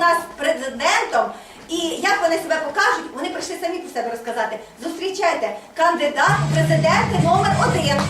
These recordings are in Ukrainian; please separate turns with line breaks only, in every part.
нас президентом. І як вони себе покажуть, вони прийшли самі про себе розказати. Зустрічайте кандидат у президенти номер один.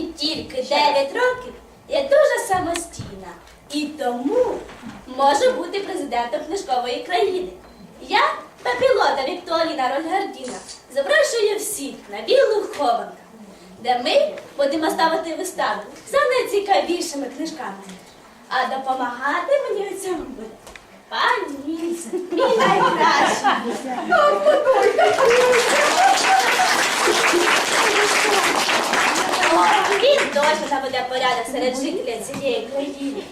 Мені тільки 9 років, я дуже самостійна і тому можу бути президентом книжкової країни. Я папілота Вікторіна Рольгардіна запрошую всіх на білу хованку, де ми будемо ставити виставу за найцікавішими книжками. А допомагати мені у цьому буде пан Нільсен, мій найкращий. Точно наведе порядок серед жителів цієї країни.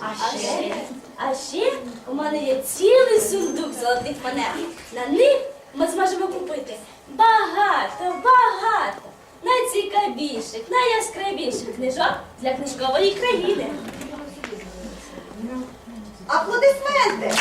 А ще, а ще у мене є цілий сундук золотих монет. На них ми зможемо купити багато, багато найцікавіших, найяскравіших книжок для книжкової країни.
Аплодисменти!